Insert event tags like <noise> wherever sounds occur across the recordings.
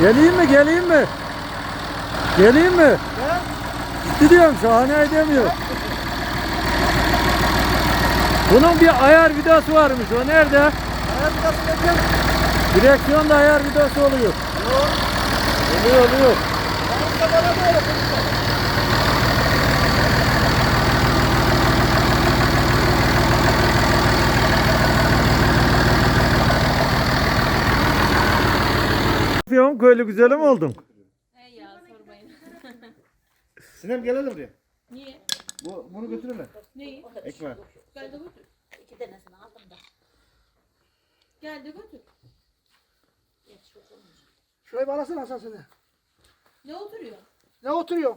Geleyim mi geleyim mi? Geleyim mi? Gitti diyorum şahane edemiyor. Bunun bir ayar vidası varmış o nerede? Hayat nasıl geçer? Direksiyonda ayar vidası oluyor. Yok. Oluyor oluyor. Hayat da bana böyle. Yapıyorum köylü güzelim oldum. Hey ya sormayın. <laughs> Sinem gelelim buraya. Niye? Bu, bunu götürürler. Neyi? Ekmeği. Gel de götür. İki tanesini aldım da. Gel de götür. Şurayı bağlasana Hasan seni. Ne oturuyor? Ne oturuyor?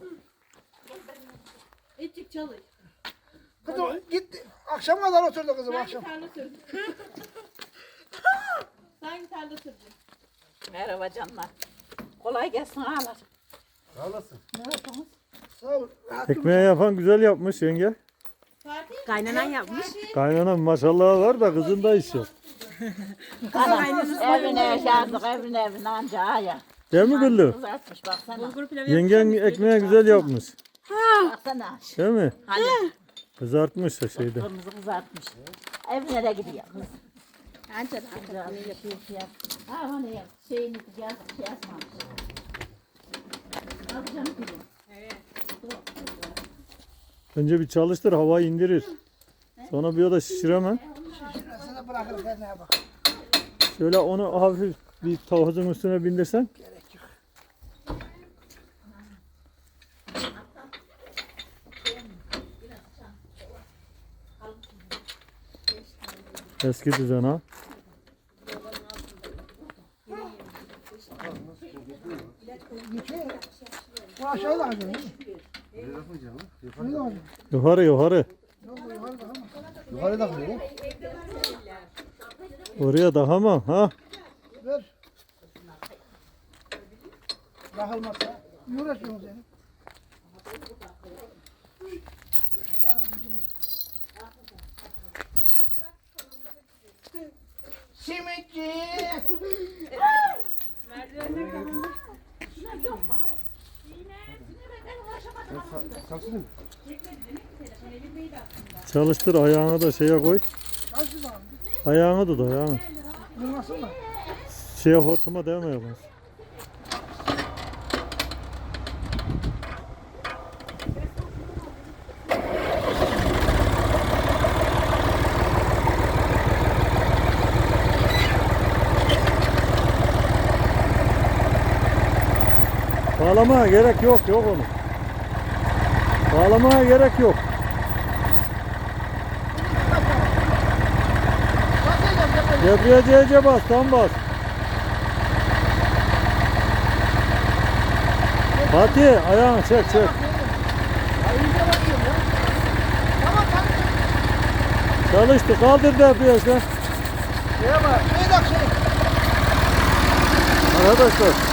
Etçik çalış. Kızım git. Akşama kadar oturdu kızım Sanki akşam. tarla sürdün. <laughs> Sanki tarla sürdün. Merhaba canlar. Kolay gelsin ağalar. Sağ olasın. Ne yapıyorsunuz? Sağ ol. Ekmeği yapan güzel yapmış yenge. Kaynanan yapmış. Fatih. Kaynanam maşallahı var da kızında iş yok. <laughs> Evine yaşardık, evine evine anca aya. Değil mi Güllü? Kızartmış baksana. Yengen ekmeği güzel yapmış. Baksana. Değil mi? Hani Kızartmış da şeyde. kırmızı kızartmış. Evine de gidiyor kız. Anca da. Güzel bir şey şey yap. Ha hani ya, şeyini yaz, şey yazmamış. Alacağım gülüm. Önce bir çalıştır havayı indirir. Sonra bir o da şişiremem. Sana bırakırım sen neye bak. Şöyle onu hafif bir tavuzun üstüne bindirsen. Gerek yok. Eski düzen ha. Aşağıya da alacağım. Nereye yapmayacağım? Şunu da alacağım. Yukarı yukarı. Yok yukarı da. Yukarı buraya. Oraya daha mı? Ha? Ver. Bakılmazsa. Ne uğraşıyorsunuz yani? Simitçi. Çalıştır ayağını da şeye koy. Ayağını tut ayağını. Durmasın mı? Şeye hortuma değme yapmaz. Bağlamaya gerek yok yok onu. Bağlamaya gerek yok. Debriyajı bas tam bas. Fatih ayağını çek çek. Çalıştı kaldır şey. Arkadaşlar.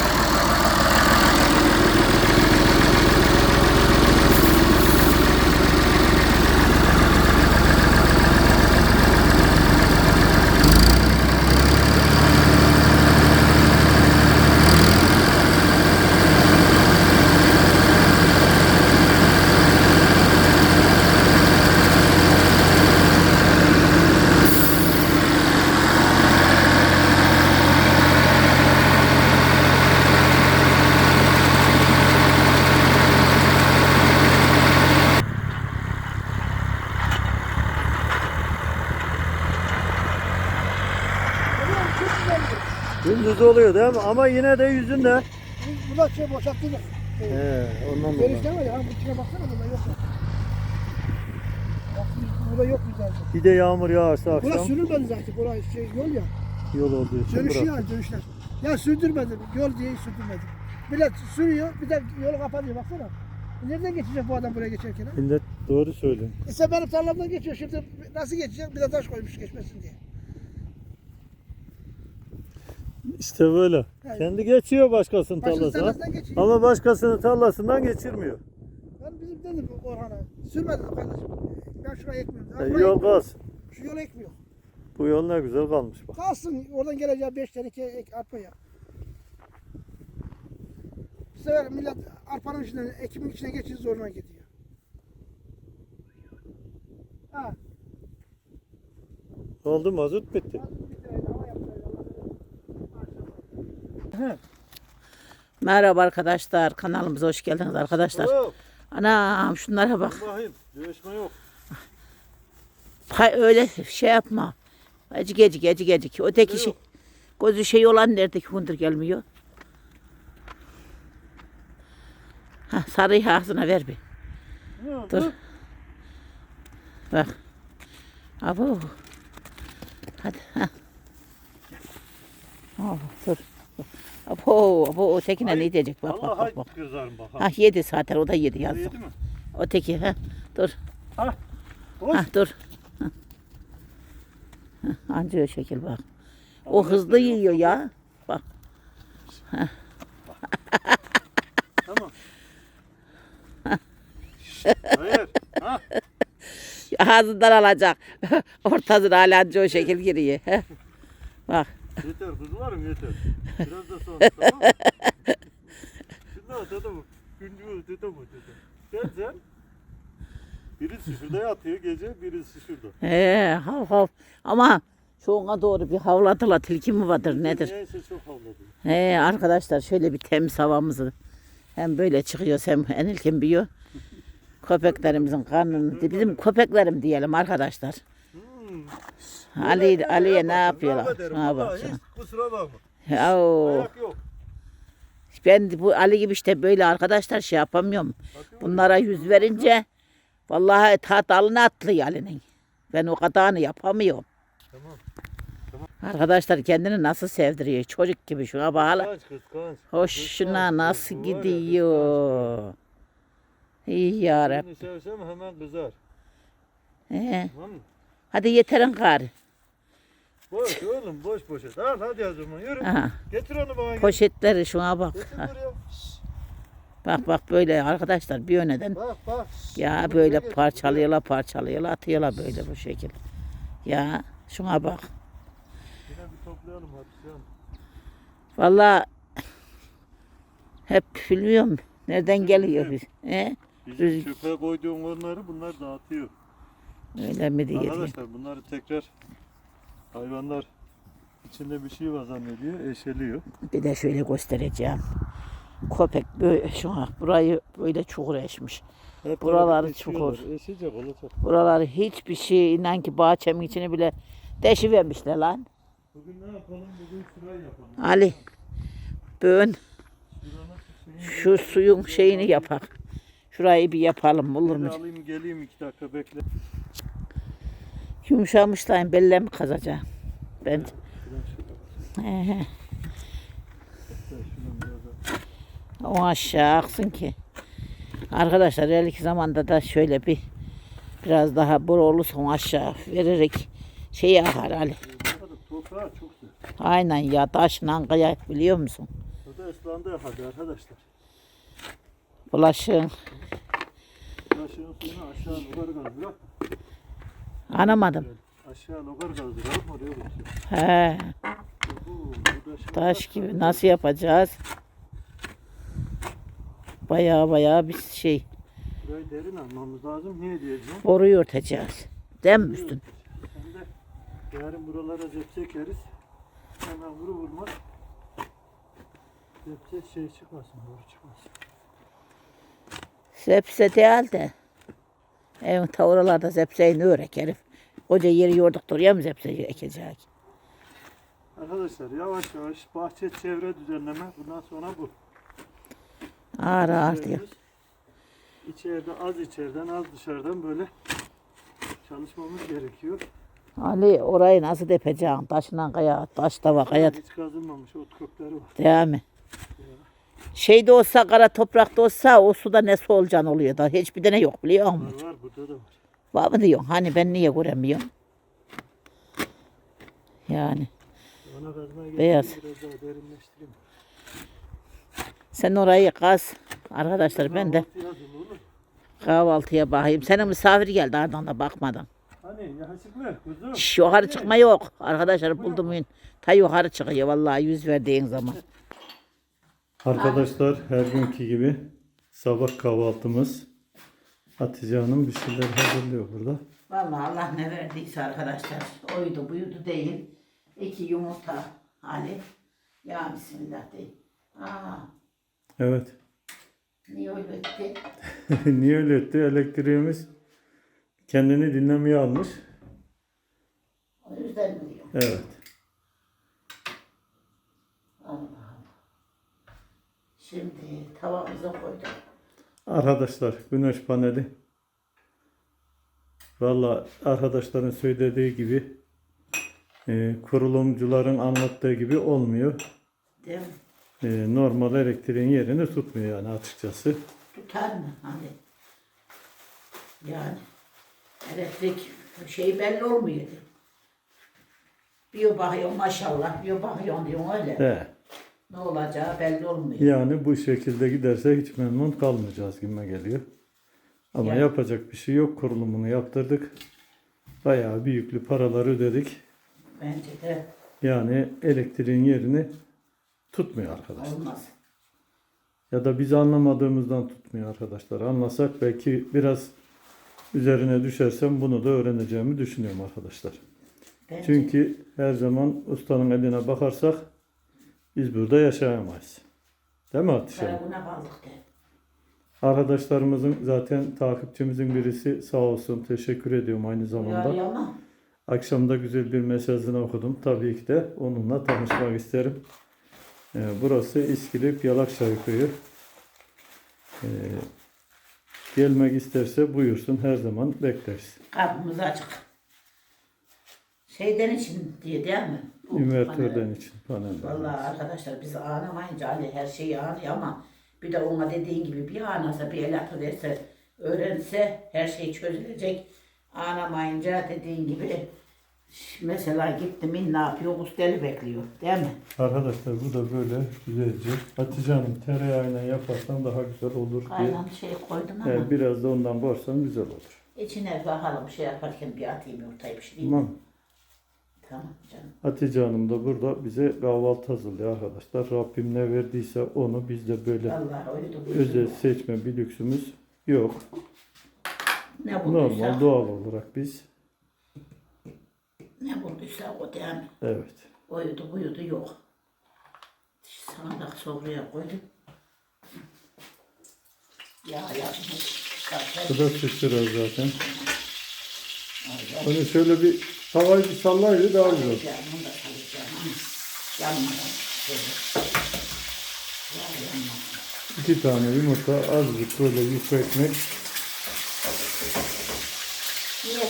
Gündüz oluyor değil mi? Ama yine de yüzünde. Burada şey boşalttık. He, ondan dolayı. Görüşler var ya. Ha, bu içine baksana burada yok. ya. Bak burada yok güzel. Bir de yağmur yağarsa Burası akşam sürülmedi zaten. Burası şey yol ya. yol olduğu için Dönüşüyor bırak. yani dönüşler. Ya sürdürmedim. Yol diye hiç sürdürmedim. Millet sürüyor. Bir de yolu kapatıyor baksana. Nereden geçecek bu adam buraya geçerken? ha? Millet doğru söylüyor. E sen benim tarlamdan geçiyor. Şimdi nasıl geçecek? Bir de taş koymuş geçmesin diye. İşte böyle. Evet. Kendi geçiyor başkasının tarlasına. geçiyor. Ama başkasının tarlasından geçirmiyor. Ben bizim dedim Orhan'a. Sürmedim kardeşim. Ben şuraya ekmiyorum. Ha, E, yol kalsın. Şu yolu ekmiyor. Bu yol ne güzel kalmış bak. Kalsın. Oradan geleceği beş tane ek, arpa ya. sefer millet arpanın içinden, ekimin içine geçiyor zoruna gidiyor. Ha. Oldu mazot bitti. Merhaba arkadaşlar. Kanalımıza hoş geldiniz arkadaşlar. Anam şunlara bak. Bakayım. Dövüşme yok. Hay öyle şey yapma. Ecik ecik ecik ecik. Öteki şey. Gözü şey olan neredeki hundur gelmiyor. Ha, sarıyı ağzına ver bir. Dur. Bak. Abo. Hadi. Ha. Oh, dur. <laughs> Abo, abo ötekine ne diyecek? Bak bak bak. bak. Ha yedi zaten o da yedi yazık. Yedi mi? Öteki ha. Dur. Ha. Ha dur. Ha. Ha, Anca o şekil bak. O hızlı yiyor ya. Bak. <laughs> Tamam. Hayır. Ha. Ağzından alacak. <laughs> Ortasına hala anca o şekil giriyor. He. Bak. Yeter kuzularım yeter. <laughs> Biraz da sonra tamam mı? Şunlar dede bu. Gündüz dede bu dede. Sen sen. Birisi şurada yatıyor gece, birisi şurada. He, hav hav. Ama şuna doğru bir havladılar. Tilki mi vardır nedir? Neyse çok havladı. He arkadaşlar şöyle bir temiz havamızı hem böyle çıkıyoruz hem enilken büyüyor. Köpeklerimizin karnını bizim köpeklerim diyelim arkadaşlar. Ali Ali'ye ne yapıyorlar? Bak. Hiç kusura bakma. Ya, Ayak yok. ben bu Ali gibi işte böyle arkadaşlar şey yapamıyorum. Bunlara yüz verince vallahi tat alını atlıyor Ali'nin. Ben o kadarını yapamıyorum. Tamam. Arkadaşlar kendini nasıl sevdiriyor çocuk gibi şuna kıskanç. Hoşuna nasıl gidiyor. İyi yarab. Seni sevsem hemen kızar. Hadi yeterin gari. Boş oğlum boş boş. Al hadi o zaman yürü. Aha. Getir onu bana. Getir, Poşetleri şuna bak. getir Ha, buraya. Bak bak böyle arkadaşlar bir yöneden Bak bak. ya böyle getir, parçalıyorlar parçalıyorlar atıyorlar böyle bu şekil. Ya şuna bak. buraya. Yine bir toplayalım hadi sen. Vallahi hep bilmiyorum nereden geliyor biz. He? Bizim çöpe koyduğum onları bunlar dağıtıyor. Öyle mi diye. Arkadaşlar bunları tekrar hayvanlar içinde bir şey var zannediyor, eşeliyor. Bir de şöyle göstereceğim. Köpek böyle şuna burayı böyle çukur eşmiş. Hep Buraları çukur. Eşecek olacak. Buraları hiçbir şey inan ki bahçemin içini bile deşivermişler lan. Bugün ne yapalım? Bugün şurayı yapalım. Ali bugün şu suyun şeyini yapak. Şurayı bir yapalım olur mu? Alayım geleyim iki dakika bekle. Yumuşamışlar bellemi kazacağım. Ben. He o aşağı aksın ki. Arkadaşlar ileriki zamanda da şöyle bir biraz daha bor olursa aşağı vererek şey akar Ali. Aynen ya taşla kaya biliyor musun? O da ıslandı hadi arkadaşlar. Bulaşığın. Taşın suyunu aşağı yukarı kaldıralım. Anamadım. Aşağı yukarı kaldıralım oraya bakıyor. He, Bu, bu da şimdi taş gibi nasıl yapacağız? Baya baya bir şey Burayı derin almamız lazım. Niye diyeceğim? boruyu örteceğiz. Değil mi üstün? Hem de yarın buralara zepse ekeriz. Hemen vuru vurmaz. Zepse şey çıkmasın, boru çıkmasın. Zepse değil de. Evin tavralarda zepseyi ne örek herif. Koca yeri yorduk duruyor mu zepseyi ekecek? Arkadaşlar yavaş yavaş bahçe çevre düzenleme bundan sonra bu. Ağır ağır diyor. İçeride az içeriden az dışarıdan böyle çalışmamız gerekiyor. Ali orayı nasıl depeceksin? Taşla kaya, taş tava kaya Hiç kazılmamış ot kökleri var. değil mi? Şeyde olsa kara toprakta olsa o suda ne su olacaksın oluyor da hiçbir tane yok biliyor musun? Var burada da var. Var mı diyorsun? Hani ben niye göremiyorum? Yani Ona kazmaya Beyaz. getireyim, biraz daha derinleştireyim. sen orayı kaz. Arkadaşlar ben de kahvaltıya bakayım. Senin misafir geldi ardından da bakmadan. Hani yakışıklı kuzum. Şş, yukarı çıkma yok. Arkadaşlar buldum. Ta yukarı çıkıyor vallahi yüz verdiğin zaman. <laughs> Arkadaşlar her günkü gibi sabah kahvaltımız. Hatice Hanım bir şeyler hazırlıyor burada. Vallahi Allah ne verdiyse arkadaşlar. Oydu buydu değil. İki yumurta Ali. Ya Bismillah değil. Aa, Evet. niye öyle etti? <laughs> Niye öyle etti? Elektriğimiz kendini dinlemeye almış. O yüzden mi diyor? Evet. Allah Allah. Şimdi tavamıza koyduk. Arkadaşlar güneş paneli. Valla arkadaşların söylediği gibi e, kurulumcuların anlattığı gibi olmuyor. Değil mi? E, normal elektriğin yerini tutmuyor yani açıkçası. Tutar mı? Hani yani elektrik şey belli olmuyor. Bir bakıyor maşallah, bir bakıyor diyor öyle. He. Ne olacağı belli olmuyor. Yani bu şekilde giderse hiç memnun kalmayacağız gibi geliyor. Ama Yani. yapacak bir şey yok. Kurulumunu yaptırdık. Bayağı büyüklü paraları ödedik. Bence de Yani elektriğin yerini tutmuyor arkadaşlar. olmaz. Ya da biz anlamadığımızdan tutmuyor arkadaşlar. Anlasak belki biraz üzerine düşersem bunu da öğreneceğimi düşünüyorum arkadaşlar. Bence Çünkü her zaman ustanın eline bakarsak biz burada yaşayamayız. Değil mi Hatice? Hanım? Karabuna balık de. Arkadaşlarımızın zaten takipçimizin birisi sağ olsun teşekkür ediyorum aynı zamanda. Uyarıyor ama Akşam da güzel bir mesajını okudum. Tabii ki de onunla tanışmak isterim. Ee, burası İskilip Yalakçay köyü. Ee, gelmek isterse buyursun her zaman bekleriz. kapımız açık. Şeyden için diye değil mi? İnvertörden panel. için panelden. Vallahi arkadaşlar biz ağlamayınca Ali her şeyi ağlıyor ama bir de ona dediğin gibi bir ağlasa bir el atıverse öğrense her şey çözülecek. Ağlamayınca dediğin gibi mesela gittim ne yapıyor? Ustalı bekliyor değil mi? Arkadaşlar bu da böyle güzelce. Hatice Hanım tereyağıyla yaparsan daha güzel olur diye. Kaynan şey koydun ama Ee, biraz da ondan borsan güzel olur. içine bakalım şey yaparken bir atayım yumurtayı bir şey Tamam. Tamam canım. Hatice Hanım da burada bize kahvaltı hazırlıyor arkadaşlar. Rabbim ne verdiyse onu biz de böyle Allah özel seçme bir lüksümüz yok. Ne bulduysa, Normal doğal olarak biz ne bulduysa o değil mi? evet. Uyudu buyudu yok. Sana da sofraya koydum. Ya yapmış. Bu da sıçrar zaten. Onu şöyle bir tavayı bir sallaydı daha güzel. Onu da salacağım. Yanmadan şöyle. Ya yanmadan. İki tane yumurta, azıcık böyle yufka ekmek. Niye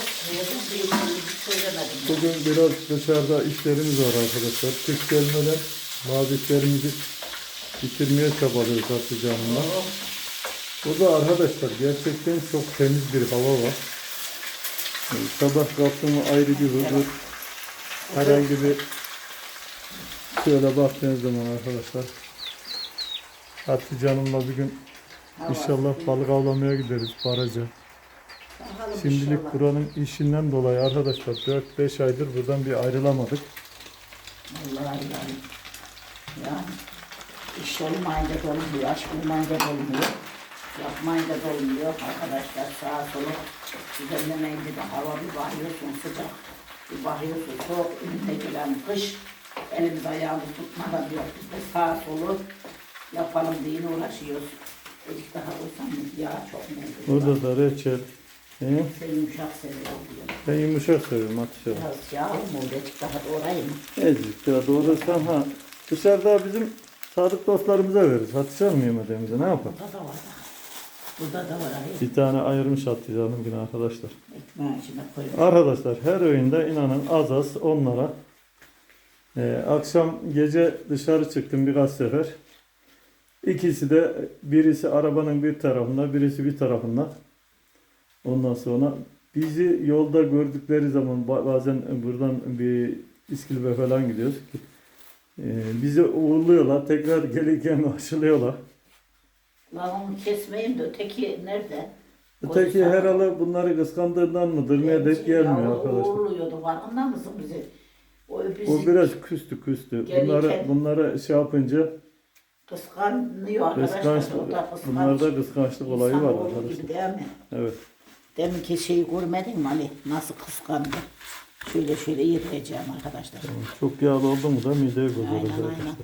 söylemedim. Bugün biraz dışarıda işlerimiz var arkadaşlar. Kış gelmeden mabetlerimizi bitirmeye çabalıyoruz Hatice Hanım'la. Oh, Burada arkadaşlar gerçekten çok temiz bir hava var. Yani Sabah kalktım mı ayrı bir huzur. Herhangi bir şöyle baktığınız zaman arkadaşlar. Hatice Hanım'la bir gün inşallah balık avlamaya gideriz baraja. Şimdilik buranın işinden dolayı arkadaşlar 4-5 aydır buradan bir ayrılamadık. Vallahi yani. Yani iş olmayınca olmuyor, aşk olmayınca olmuyor. Yapmayınca da olmuyor. Arkadaşlar sağa sola düzenlemeyince de hava bir bakıyorsun sıcak. Bir bakıyorsun soğuk, önüne gelen kış. Elimiz ayağımız tutmadan yok. Biz de sağa solu yapalım diye uğraşıyoruz. Dedik daha olsam ya çok memnunum. Burada da reçel. He? Sen yumuşak seviyorum diyor. Ben yumuşak seviyorum Hatice Hanım. Biraz yağ mı olacak daha doğrayayım. Ezdik ya doğrasam ha. Dışarıda bizim sadık dostlarımıza veririz. Hatice Hanım yemediğimizi ne yapalım? Burada da var. Burada da var. Hayır. Bir tane ayırmış Hatice Hanım yine arkadaşlar. Ekmeğin içine koyuyorum. Arkadaşlar her öğünde inanın az az onlara. Ee, akşam gece dışarı çıktım birkaç sefer. İkisi de birisi arabanın bir tarafında birisi bir tarafında. Ondan sonra bizi yolda gördükleri zaman ba- bazen buradan bir İskilip'e falan gidiyoruz. Ee, bizi uğurluyorlar. Tekrar gelirken <laughs> aşılıyorlar. Lan onu kesmeyeyim de öteki nerede? Öteki Koysa- herhalde bunları kıskandığından mıdır ne denk gelmiyor arkadaşlar. Uğurluyordu farkında mısın bizi? O, bizi O biraz küstü küstü. Gelirken- Bunları bunlara şey yapınca Kıskanıyor arkadaşlar. Kıskançlık. o da kıskanç. Bunlarda kıskançlık olayı var İnsanoğlu arkadaşlar. gibi değil mi? Evet. Deminki şeyi görmedin mi Ali? Nasıl kıskandı? Şöyle şöyle yedireceğim arkadaşlar. Çok yağlı oldu mu da mideye bozulur Aynen aynen.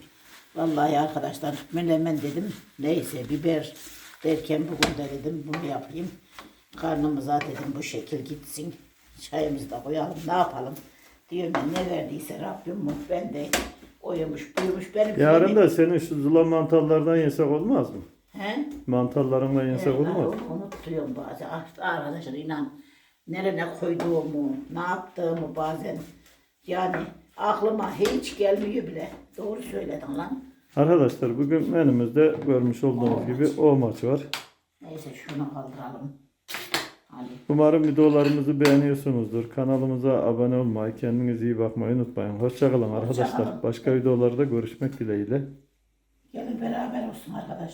Vallahi arkadaşlar menemen dedim. Neyse biber derken bugün de dedim bunu yapayım. Karnımıza dedim bu şekil gitsin. Çayımızı da koyalım ne yapalım. Diyorum ben ne verdiyse Rabbim mu ben de oyumuş buymuş benim. Yarın da senin şu zula mantarlardan yesek olmaz mı? He? Mantarlarınla yesek Evet, olmaz mı? unutuyorum bazen. Arkadaşlar inan nereye koyduğumu, ne yaptığımı bazen yani aklıma hiç gelmiyor bile. Doğru söyledin lan. Arkadaşlar bugün menümüzde görmüş olduğunuz gibi o maç var. Neyse şunu kaldıralım. Hadi. Umarım videolarımızı beğeniyorsunuzdur. Kanalımıza abone olmayı, kendinize iyi bakmayı unutmayın. Hoşçakalın arkadaşlar. Başka videolarda görüşmek dileğiyle. Gelin beraber olsun arkadaşlar.